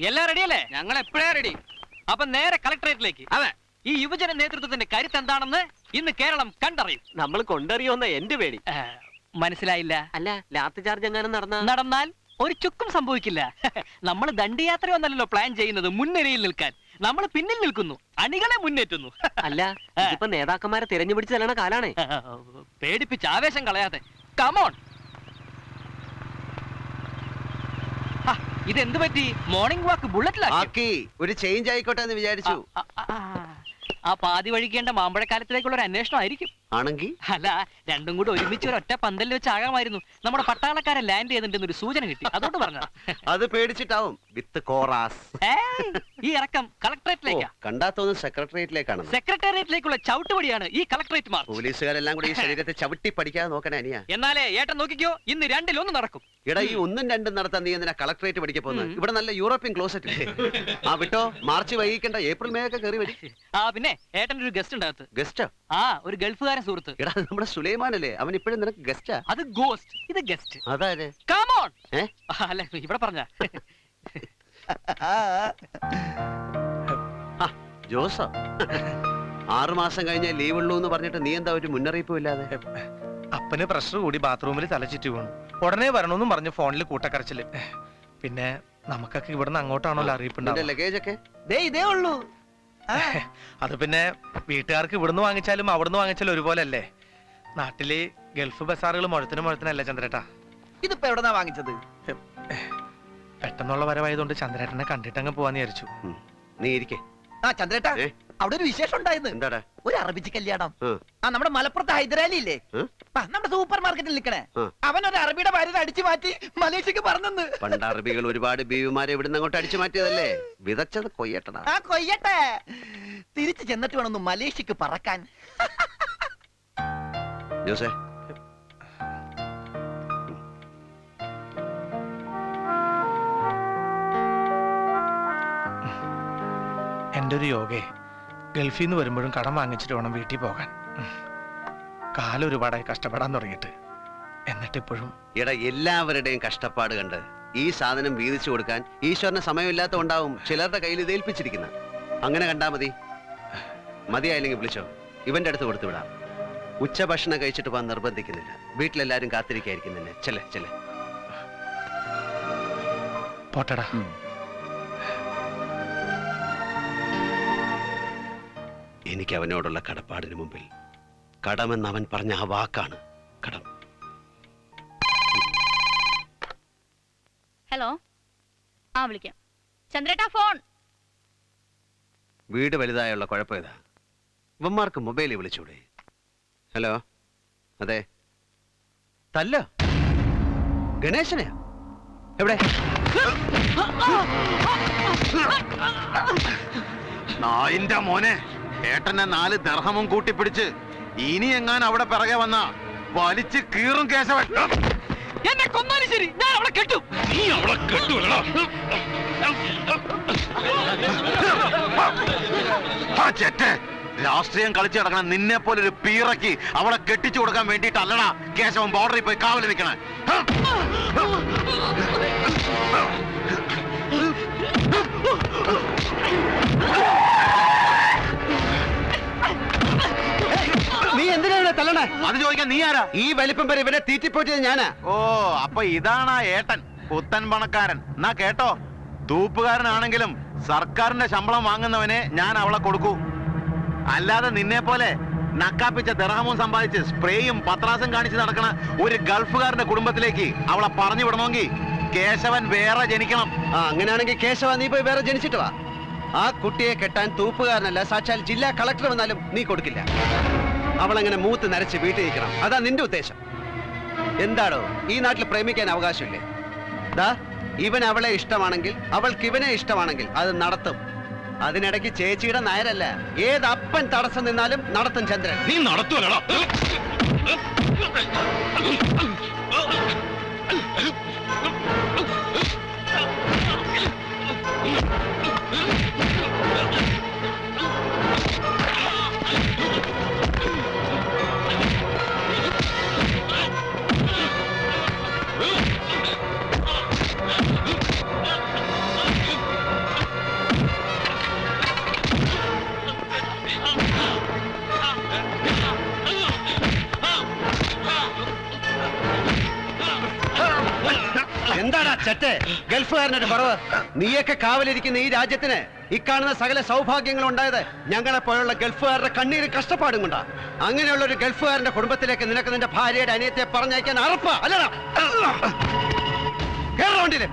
എല്ലാം റെഡിയല്ലേ ഞങ്ങൾ എപ്പോഴേ റെഡി അപ്പൊ നേരെ കളക്ടറേറ്റിലേക്ക് അതെ. ഈ യുവജന നേതൃത്വത്തിന്റെ കരുത്ത് എന്താണെന്ന് ഇന്ന് കേരളം കണ്ടറിയും. നമ്മൾ കൊണ്ടറിയുമെന്ന എന്റെ പേടി. മനസ്സിലായില്ല. അല്ല ലാത്തി ചാർജ് എങ്ങാനും നടന്ന? നടന്നാൽ ഒരു ചുക്കും സംഭവിക്കില്ല. നമ്മൾ ദണ്ഡിയാത്രയൊന്നല്ലല്ലോ പ്ലാൻ ചെയ്യുന്നത് മുൻനിരയിൽ നിൽക്കാൻ. നമ്മൾ പിന്നിൽ നിൽക്കുന്നു. അണികളെ മുന്നേറ്റുന്നു. അല്ല ഇതിപ്പോ നേതാക്കന്മാരെ തിരഞ്ഞു പിടിച്ച് ചെല്ലണ കാലാണേ. പേടിപ്പിച്ച് ആവേശം കളയാതെ. കമോൺ ഇതെന്ത് പറ്റി? മോർണിംഗ് വാക്ക് ബുള്ളറ്റിലാക്കി ഒരു ചേഞ്ച് ആയിക്കോട്ടെ എന്ന് വിചാരിച്ചു. ആ പാതി വഴിക്കേണ്ട മാമ്പഴക്കാലത്തിലേക്കുള്ള ഒരു അന്വേഷണം ആയിരിക്കും. ആണെങ്കി? അല്ല രണ്ടും കൂടി ഒരുമിച്ച് ഒരു ഒറ്റ പന്തലിൽ വെച്ച് ആകാമായിരുന്നു. നമ്മുടെ പട്ടാളക്കാരെ ലാൻഡ് ചെയ്തിട്ടുണ്ടെന്ന് ഒരു സൂചന കിട്ടി. അതുകൊണ്ട് പറഞ്ഞു അത് പേടിച്ചിട്ടാവും. വിത്ത് കോറാസ്. ഈ ഇറക്കം കളക്ടറേറ്റിലേക്കാ കണ്ടാത്തോന്നും സെക്രട്ടേറിയറ്റിലേക്കാണ്. സെക്രട്ടേറിയറ്റിലേക്കുള്ള ചവിട്ടുപടിയാണ് ഈ കളക്ടറേറ്റ് മാർക്ക് പോലീസുകാരെല്ലാം കൂടി ഈ ശരീരത്തെ ചവിട്ടി പഠിക്കാതെ നോക്കണേ അനിയ. എന്നാലേ ഏട്ടൻ നോക്കിക്കോ ഇന്ന് രണ്ടിലൊന്നും നടക്കും. എടാ ഈ ഒന്നും രണ്ടും നടത്താൻ നീ എന്തിനാ കളക്ടറേറ്റ് പഠിക്കാൻ പോകുന്നത് ഇവിടെ നല്ല യൂറോപ്യൻ ക്ലോസറ്റ്. ആ വിട്ടോ മാർച്ച് വൈകിക്കണ്ട ഏപ്രിൽ മേ ഒക്കെ കയറി വരും. ആ പിന്നെ ഏട്ടൻ ഒരു ഗസ്റ്റ് ഉണ്ടാകത്ത് ഗസ്റ്റോ? ആ ഒരു ഗൾഫുകാരൻ സുഹൃത്ത്. എടാ അത് നമ്മുടെ സുലൈമാൻ അല്ലേ അവൻ ഇപ്പോഴും നിനക്ക് ഗസ്റ്റാ അത് ഗോസ്റ്റ് ഇത് ഗസ്റ്റ് അതായത് കാമോൺ ഏ? അല്ല ഇവിടെ പറഞ്ഞ. ജോസ. ആറു മാസം കഴിഞ്ഞ ലീവ് ഉള്ളൂ എന്ന് പറഞ്ഞിട്ട് നീ എന്താ ഒരു മുന്നറിയിപ്പും ഇല്ലാതെ? അപ്പന് പ്രഷർ കൂടി ബാത്റൂമിൽ തലചുറ്റി വീണു. ഉടനെ വരണമെന്നും പറഞ്ഞു ഫോണിൽ കൂട്ടക്കരച്ചിൽ. പിന്നെ നമുക്കൊക്കെ ഇവിടുന്ന് അങ്ങോട്ടാണല്ലോ അറിയിപ്പുണ്ടാവും ലഗേജ് ഒക്കെ? ദേ ഇതേ ഉള്ളൂ. അത് പിന്നെ വീട്ടുകാർക്ക് ഇവിടുന്ന് വാങ്ങിച്ചാലും അവിടുന്ന് വാങ്ങിച്ചാലും ഒരുപോലെ അല്ലേ നാട്ടിൽ ഗൾഫ് ബസാറുകൾ മുഴത്തിന് മുഴത്തിനല്ല ചന്ദ്രേട്ടാ? ഇതിപ്പോ എവിടെന്നാ വാങ്ങിച്ചത്? പെട്ടെന്നുള്ള വരവായതുകൊണ്ട് ചന്ദ്രേട്ടനെ കണ്ടിട്ടങ്ങ് പോവാന്ന് വിചാരിച്ചു. നീ ഇരിക്കേ. ആ ചന്ദ്രേട്ടാ. ഏ? അവിടെ ഒരു വിശേഷം ഉണ്ടായിരുന്നു. എന്താടാ? ഒരു അറബിച്ച് കല്യാണം. ആ. ആ നമ്മുടെ മലപ്പുറത്ത് ഹൈദരാലി ഇല്ലേ? ആ, നമ്മുടെ സൂപ്പർ മാർക്കറ്റിൽ നിൽക്കണേ. ആ. അവൻ ഒരു അറബിയുടെ ഭാര്യ അടിച്ചു മാറ്റി മലേഷ്യക്ക് പറഞ്ഞെന്ന്. പണ്ട് അറബികൾ ഒരുപാട് ബീവിമാരെ ഇവിടുന്ന് അങ്ങോട്ട് അടിച്ചു മാറ്റിയതല്ലേ? വിതച്ചത് കൊയ്യട്ടാ ആ കൊയ്യട്ടെ. തിരിച്ചു ചെന്നിട്ട് വേണം മലേഷ്യക്ക് പറക്കാൻ. ജോസേ. എന്റെ ഒരു യോഗേ. ഗൾഫിൽ നിന്ന് വരുമ്പോഴും കടം വാങ്ങിച്ചിട്ട് വേണം വീട്ടിൽ പോകാൻ. കാലൊരുപാടായി കാലം ഒരുപാടായി കഷ്ടപ്പെടാൻ തുടങ്ങിയിട്ട്. എന്നിട്ട് ഇപ്പോഴും എടാ എല്ലാവരുടെയും കഷ്ടപ്പാട് കണ്ട് ഈ സാധനം വീതിച്ചു കൊടുക്കാൻ ഈശ്വരന് സമയമില്ലാത്തതുകൊണ്ടാവും ചിലരുടെ കയ്യിൽ ഇത് ഏൽപ്പിച്ചിരിക്കുന്നത് അങ്ങനെ കണ്ടാ മതി. മതിയായില്ലെങ്കിൽ വിളിച്ചോ. ഇവന്റെ അടുത്ത് കൊടുത്തു വിടാം. ഉച്ചഭക്ഷണം കഴിച്ചിട്ട് പോകാൻ നിർബന്ധിക്കുന്നില്ല. വീട്ടിലെല്ലാരും കാത്തിരിക്കായിരിക്കും നിന്നെ. ചെല്ലേ ചെല്ലേ. പോട്ടടാ. എനിക്ക് അവനോടുള്ള കടപ്പാടിന് മുമ്പിൽ കടമെന്ന് അവൻ പറഞ്ഞ ആ വാക്കാണ് കടം. ഹലോ. ആ വിളിക്കാം. ചന്ദ്രേട്ടാ ഫോൺ. വീട് വലുതായുള്ള കുഴപ്പം ഇതാ. ഇവന്മാർക്ക് മൊബൈലിൽ വിളിച്ചൂടെ. ഹലോ. അതെ. തല്ല. ഗണേശനെയാ എവിടെ? നായിന്റെ മോനെ. ഏട്ടനെ നാല് ദർഹമും കൂട്ടിപ്പിടിച്ച് ഇനി എങ്ങാൻ അവിടെ പിറകെ വന്ന വലിച്ച് കീറും കേശവൻ. എന്നെ കൊന്നാലും ശരി. ഞാൻ അവളെ കെട്ടും. നീ അവളെ കെട്ടുവല്ലടാ. ആ രാഷ്ട്രീയം കളിച്ചു കിടക്കണ നിന്നെ പോലെ ഒരു പീറക്കി അവളെ കെട്ടിച്ചു കൊടുക്കാൻ വേണ്ടിയിട്ടല്ലടാ കേശവൻ ബോർഡറിൽ പോയി കാവൽ നിൽക്കണേ നീ തല്ലണേ. അത് ചോദിക്കാൻ നീ ആരാ? ഈ വലിപ്പം വരെ ഇവനെ തീറ്റിപ്പോറ്റിയത് ഞാനാ. ഓ അപ്പൊ ഇതാണ് ആ ഏട്ടൻ പുത്തൻ പണക്കാരൻ. എന്നാ കേട്ടോ? തൂപ്പുകാരനാണെങ്കിലും സർക്കാരിന്റെ ശമ്പളം വാങ്ങുന്നവനെ ഞാൻ അവളെ കൊടുക്കൂ. അല്ലാതെ നിന്നെ പോലെ നക്കാപ്പിച്ച ദർഹമും സമ്പാദിച്ച് സ്പ്രേയും പത്രാസും കാണിച്ച് നടക്കണ ഒരു ഗൾഫുകാരന്റെ കുടുംബത്തിലേക്ക് അവളെ പറഞ്ഞു വിടണമെങ്കിൽ കേശവൻ വേറെ ജനിക്കണം. ആ അങ്ങനെയാണെങ്കിൽ കേശവ നീ പോയി വേറെ ജനിച്ചിട്ട് വാ. ആ കുട്ടിയെ കെട്ടാൻ തൂപ്പുകാരനല്ല സാക്ഷാൽ ജില്ലാ കളക്ടർ വന്നാലും നീ കൊടുക്കില്ല. അവളങ്ങനെ മൂത്ത് നരച്ച് വീട്ടിൽ നിൽക്കണം അതാ നിന്റെ ഉദ്ദേശം. എന്താണോ ഈ നാട്ടിൽ പ്രേമിക്കാൻ അവകാശമില്ലേ? ദാ ഇവൻ അവളെ ഇഷ്ടമാണെങ്കിൽ അവൾക്ക് ഇവനെ ഇഷ്ടമാണെങ്കിൽ അത് നടത്തും. അതിനിടയ്ക്ക് ചേച്ചിയുടെ നായരല്ല ഏത് അപ്പൻ തടസ്സം നിന്നാലും നടത്തും ചന്ദ്രൻ. നീ നടത്തുവല്ലടാ. ചെറ്റെ ഗൾഫുകാരനൊരു കുറവ്. നീയൊക്കെ കാവലിരിക്കുന്ന ഈ രാജ്യത്തിന് ഇക്കാണുന്ന സകല സൗഭാഗ്യങ്ങളും ഉണ്ടായത് ഞങ്ങളെ പോലുള്ള ഗൾഫുകാരുടെ കണ്ണീര് കഷ്ടപ്പാടും കൊണ്ടാ. അങ്ങനെയുള്ള ഒരു ഗൾഫുകാരന്റെ കുടുംബത്തിലേക്ക് നിനക്ക് നിന്റെ ഭാര്യയുടെ അനിയത്തെ പറഞ്ഞയക്കാൻ അറപ്പാ. അല്ലടാ. കേറ വണ്ടിയിൽ.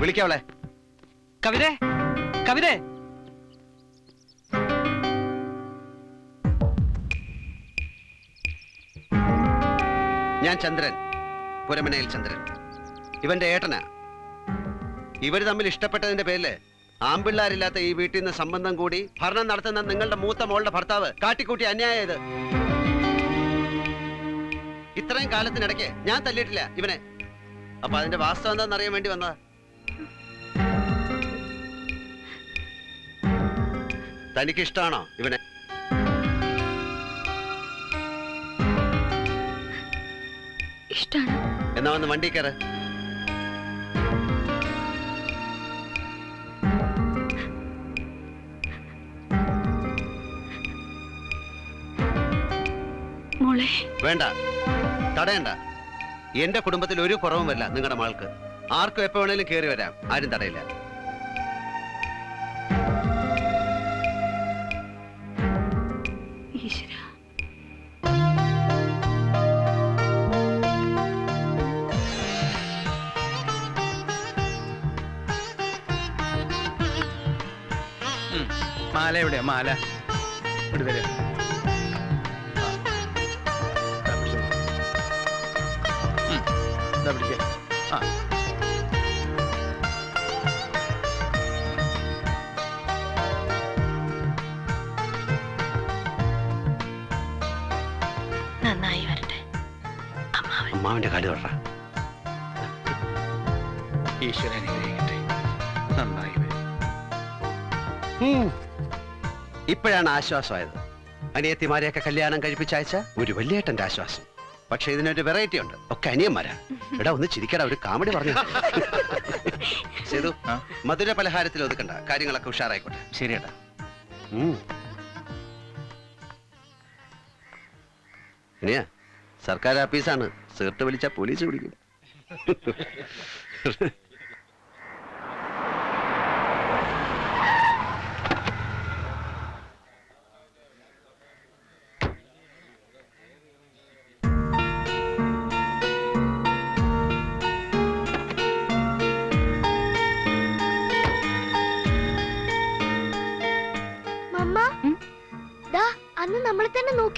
വിളിക്കാവളെ. കവിതേ കവിതേ. ഞാൻ ചന്ദ്രൻ. പുരമനയിൽ ചന്ദ്രൻ. ഇവന്റെ ഏട്ടനാ. ഇവർ തമ്മിൽ ഇഷ്ടപ്പെട്ടതിന്റെ പേരിൽ ആമ്പിള്ളാരില്ലാത്ത ഈ വീട്ടിൽ നിന്ന് സംബന്ധം കൂടി ഭരണം നടത്തുന്ന നിങ്ങളുടെ മൂത്ത മോളുടെ ഭർത്താവ് കാട്ടിക്കൂട്ടി അന്യായത് ഇത്രയും കാലത്തിനിടയ്ക്ക് ഞാൻ തല്ലിയിട്ടില്ല ഇവനെ. അപ്പൊ അതിന്റെ വാസ്തവം എന്താണെന്ന് അറിയാൻ വേണ്ടി വന്നതാ. തനിക്ക് ഇഷ്ടമാണോ ഇവനെ? ഇഷ്ടാണ് എന്നാ വന്ന് വണ്ടി കയറ. മോളെ. വേണ്ട. തടയണ്ട. എന്റെ കുടുംബത്തിൽ ഒരു കുറവും വരില്ല നിങ്ങളുടെ മാൾക്ക് ആർക്കും എപ്പോ വേണേലും കയറി വരാം. ആരും തടയില്ല. മാല എവിടെയാ? മാല. ഇവിടെ തരാം ആ നന്നായി വരട്ടെ. അമ്മാവൻ. അമ്മാവിന്റെ കാൽ തൊട ഈശ്വരൻ നന്നായി വരും. ഇപ്പോഴാണ് ആശ്വാസമായത്. അനിയത്തിമാരെയൊക്കെ കല്യാണം കഴിപ്പിച്ചയച്ച ഒരു വലിയേട്ടന്റെ ആശ്വാസം. പക്ഷെ ഇതിനൊരു വെറൈറ്റി ഉണ്ട്. ഒക്കെ അനിയന്മാരാ. എടാ ഒന്ന് ചിരിക്കടാ ഒരു കാമഡി പറഞ്ഞു? സേതു ആ? മധുര പലഹാരത്തിൽ ഒതുക്കണ്ട. കാര്യങ്ങളൊക്കെ ഉഷാറായിക്കോട്ടെ. ശരിയേട്ടാ. ഇനിയാ സർക്കാർ ഓഫീസാണ് സീർട്ട് വിളിച്ച പോലീസ് പിടിക്കും.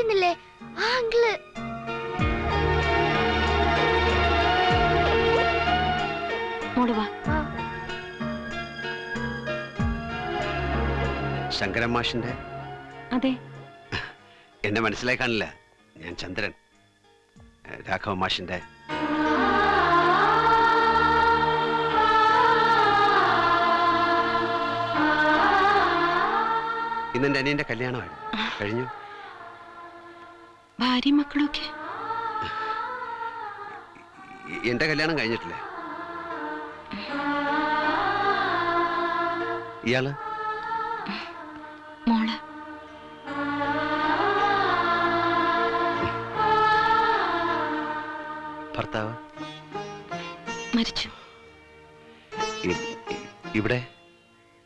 നോക്കിയിരുന്നില്ലേ ആ അങ്കിൾ. ശങ്കരൻ മാഷിന്റെ? അതെ. എന്നെ മനസ്സിലായി കാണില്ല. ഞാൻ ചന്ദ്രൻ. രാഘവ മാഷിന്റെ. ഇന്നെന്റെ അനിയന്റെ കല്യാണമാണ് കഴിഞ്ഞു? ഭാര്യയും മക്കളൊക്കെ എന്റെ കല്യാണം കഴിഞ്ഞിട്ടില്ലേ? ഇയാൾ? മോൾ. ഭർത്താവ്? മരിച്ചു. ഇവിടെ?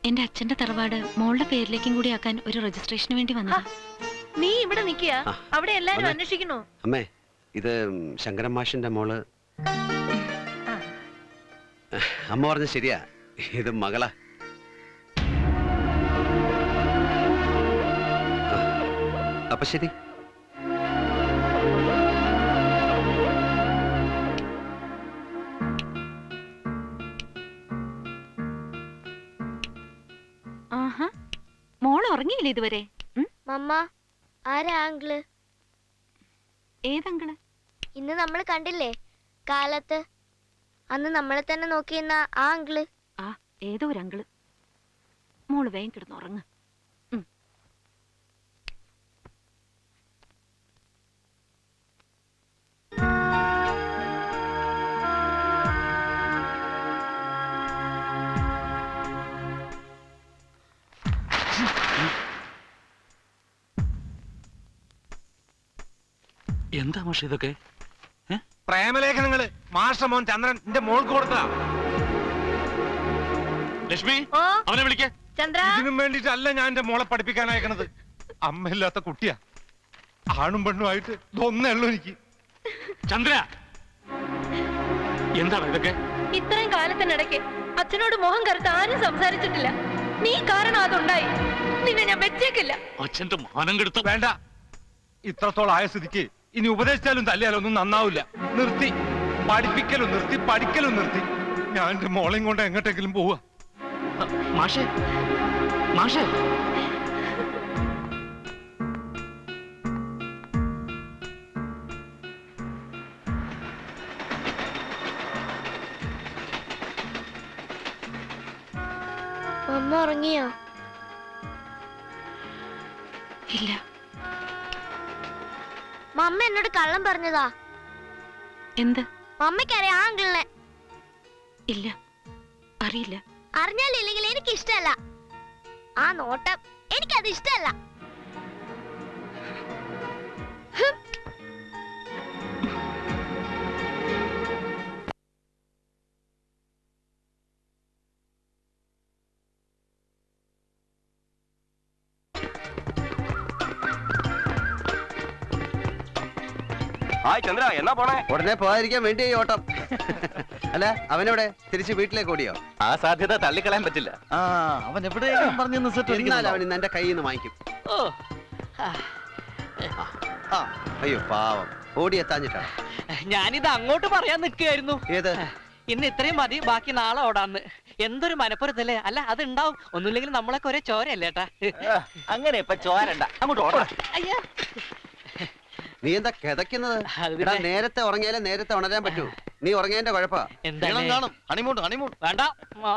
എന്റെ അച്ഛന്റെ തറവാട് മോളുടെ പേരിലേക്കും കൂടി ആക്കാൻ ഒരു രജിസ്ട്രേഷന് വേണ്ടി വന്നതാ. നീ ഇവിടെ നിക്കുക ആ, അവിടെ എല്ലാരും വന്നേ. അന്വേഷിക്കണോ അമ്മേ ഇത് ശങ്കരൻ മാഷിന്റെ മോൾ. അമ്മ പറഞ്ഞ ശരിയാ. ഇത് മകളാ. ആ, അപ്പൊ ശരി. ആഹാ. മോൾ ഉറങ്ങിയില്ല ഇതുവരെ? മമ്മ ആരാ ആങ്കിൾ? ഏതങ്കിൾ ഇന്ന് നമ്മൾ കണ്ടില്ലേ? കാലത്ത്. അന്ന് നമ്മളെ തന്നെ നോക്കിയിരുന്ന ആ അങ്കിൾ. ആ ഏതോ ഒരു അങ്കിൾ. മോൾ വേഗം കിടന്ന് എന്താ മാഷ ഇതൊക്കെ? പ്രേമലേഖനങ്ങൾ മാഷ മോൻ ചന്ദ്രൻ എന്റെ മോൾക്ക് കൊടുത്തതാ. ലക്ഷ്മി ഓ അവനെ വിളിക്കേ. ചന്ദ്ര. ഇതിനും വേണ്ടിട്ടല്ല ഞാൻ എന്റെ മോളെ പഠിപ്പിക്കാൻ അയക്കണത്. അമ്മയില്ലാത്ത കുട്ടിയാ. ആണും പെണ്ണും ആയിട്ട് ഇതൊന്നേ ഉള്ളൂ എനിക്ക്. ചന്ദ്ര. എന്താണ് ഇതൊക്കെ? ഇത്രയും കാലത്തിനിടയ്ക്ക് അച്ഛനോട് മോഹം കറുത്ത് ആരും സംസാരിച്ചിട്ടില്ല. നീ കാരണം അതുണ്ടായി. നിന്നെ ഞാൻ വെച്ചേക്കില്ല. അച്ഛന്റെ മാനം കെടുത്ത വേണ്ട. ഇത്രത്തോളം ആയ സ്ഥിതിക്ക് ഇനി ഉപദേശിച്ചാലും തല്ലിയാലും ഒന്നും നന്നാവില്ല. നിർത്തി. പഠിപ്പിക്കലും നിർത്തി പഠിക്കലും നിർത്തി. ഞാൻ എന്റെ മോളെയും കൊണ്ട് എങ്ങോട്ടെങ്കിലും പോവാ. മാഷേ മാഷേ. മമ്മ ഉറങ്ങിയോ ഇല്ല. മമ്മ എന്നോട് കള്ളം പറഞ്ഞതാ. എന്ത്? മമ്മയ്ക്കറിയാം ആ അങ്കിളിനെ ഇല്ല. അറിയില്ല. അറിഞ്ഞാലില്ലെങ്കിൽ എനിക്ക് ഇഷ്ടമല്ല ആ നോട്ടം എനിക്കത് ഇഷ്ടമല്ല ഹായ് ചന്ദ്ര എന്നാ പോണേ? ഉടനെ പോകാതിരിക്കാൻ വേണ്ടി ഈ ഓട്ടം. അല്ല അവനെവിടെ? തിരിച്ച് വീട്ടിലേക്ക് ഓടിയോ? ആ സാധ്യത തള്ളിക്കളയാൻ പറ്റില്ല. ആ അവൻ എവിടെയെങ്കിലും പറഞ്ഞു എന്നാൽ അവൻ ഇന്ന് എന്റെ കയ്യിൽ നിന്ന് വാങ്ങിക്കും. ഓ ആ അയ്യോ പാവം. ഓടിയെത്താഞ്ഞിട്ടാണ് ഞാനിത് അങ്ങോട്ട് പറയാൻ നിൽക്കുകയായിരുന്നു. ഏത്? ഇന്ന് ഇത്രയും മതി ബാക്കി നാളെ ഓടാന്ന്. എന്തൊരു മനപ്പുറത്തല്ലേ അല്ല അത് ഉണ്ടാവും ഒന്നുമില്ലെങ്കിൽ നമ്മളൊക്കെ ഒരേ ചോരല്ലേട്ടാ അങ്ങനെ ഇപ്പൊ ചോരണ്ട അങ്ങോട്ട് ഓടാ. അയ്യാ. നീ എന്താ കിതക്കുന്നത് അത് പിന്നെ നേരത്തെ ഉറങ്ങിയാലേ നേരത്തെ ഉണരാൻ പറ്റൂ. നീ ഉറങ്ങിയതിന്റെ കുഴപ്പാ എന്താ കാണും. Honeymoon honeymoon. വേണ്ട. ആ.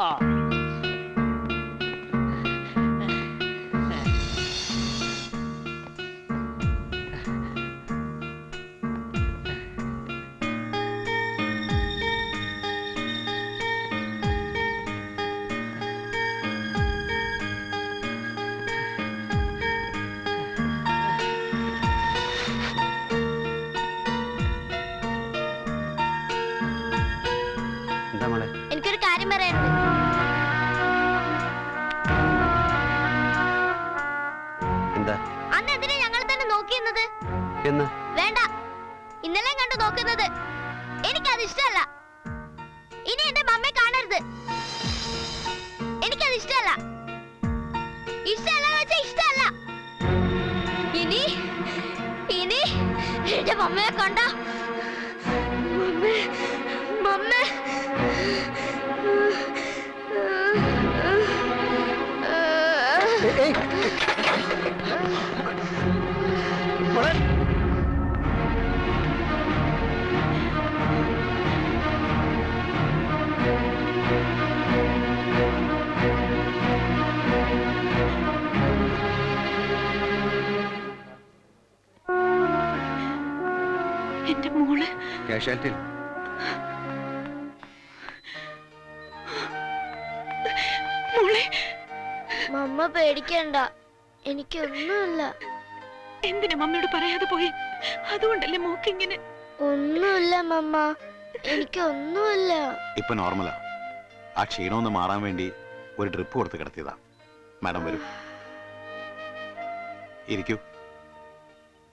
മമ്മയെ കണ്ട മമ്മ ഏയ്, മോളെ. എന്റെ കാഷ്വാലിറ്റിയിൽ മമ്മ പേടിക്കണ്ട. എനിക്കൊന്നുമില്ല. എന്തിനാ മമ്മിയോട് പറയാതെ പോയി? അതുകൊണ്ടല്ലേ മോക്ക് ഇങ്ങനെ ഒന്നുമില്ല മമ്മ. എനിക്കൊന്നുമില്ല. ഇപ്പൊ നോർമലാ. ആ ക്ഷീണമൊന്ന് മാറാൻ വേണ്ടി ഒരു ഡ്രിപ്പ് കൊടുത്ത് കിടത്തിയതാ. മാഡം വരൂ. ഇരിക്കൂ.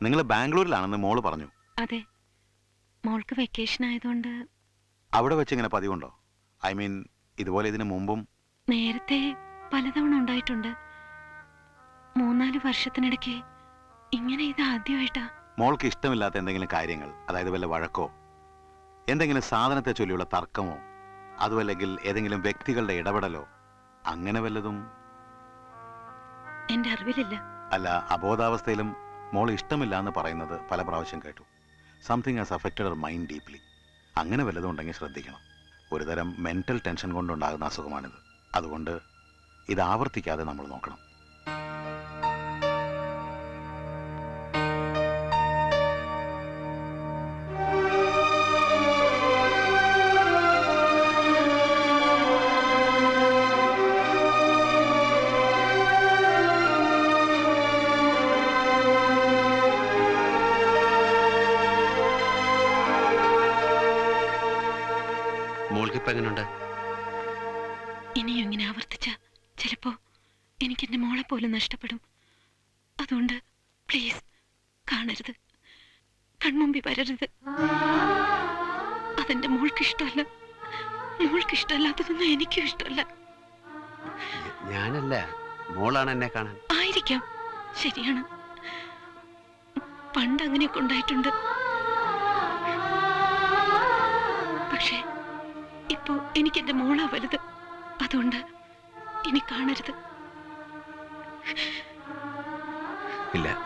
നിങ്ങൾ ബാംഗ്ലൂരിലാണെന്ന് മോൾ പറഞ്ഞു. അതെ. മോൾക്ക് വെക്കേഷൻ ആയതുകൊണ്ട് അവിടെ വെച്ച് ഇങ്ങനെ പതിവുണ്ടോ? ഐ മീൻ ഇതുപോലെ ഇതിനു മുമ്പും നേരത്തെ പലതവണ ഉണ്ടായിട്ടുണ്ട്. മൂന്നാൽ വർഷത്തിനിടയ്ക്ക് ഇങ്ങനെ ഇത് ആദ്യമായിട്ടാ. മോൾക്ക് ഇഷ്ടമില്ലാത്ത എന്തെങ്കിലും കാര്യങ്ങൾ അതായത് വല്ല വഴക്കോ എന്തെങ്കിലും സാധനത്തെ ചൊല്ലിയുള്ള തർക്കമോ അതുമല്ലെങ്കിൽ ഏതെങ്കിലും വ്യക്തികളുടെ ഇടപെടലോ അങ്ങനെ വല്ലതും? എന്റെ അറിവിലില്ല. അല്ല അബോധാവസ്ഥയിലും മോൾ ഇഷ്ടമില്ല എന്ന് പറയുന്നത് പല പ്രാവശ്യം കേട്ടു. Something has affected our mind deeply അങ്ങനെ വല്ലതും ഉണ്ടെങ്കിൽ ശ്രദ്ധിക്കണം. ഒരുതരം മെന്റൽ ടെൻഷൻ കൊണ്ടുണ്ടാകുന്ന അസുഖമാണിത്. അതുകൊണ്ട് ഇത് ആവർത്തിക്കാതെ നമ്മൾ നോക്കണം. ഇനിയും ഇങ്ങനെ ആവർത്തിച്ച? ചിലപ്പോ എനിക്ക് എന്റെ മോളെ പോലും നഷ്ടപ്പെടും. അതുകൊണ്ട് പ്ലീസ് കാണരുത്. കൺമുമ്പി വരരുത്. അതെന്റെ മോൾക്ക് ഇഷ്ടമല്ല മോൾക്ക് ഇഷ്ടമല്ലാത്തതൊന്നും എനിക്കും ഇഷ്ടമല്ല. ഞാനല്ല. മോളാണ് എന്നെ കാണാൻ. ആയിരിക്കാം. ശരിയാണ്. പണ്ട് അങ്ങനെയൊക്കെ ഉണ്ടായിട്ടുണ്ട്. പക്ഷേ ഇപ്പോ എനിക്ക് എന്റെ മോളാ വലുത്. അതുകൊണ്ട് ഇനി കാണരുത്. ഇല്ല.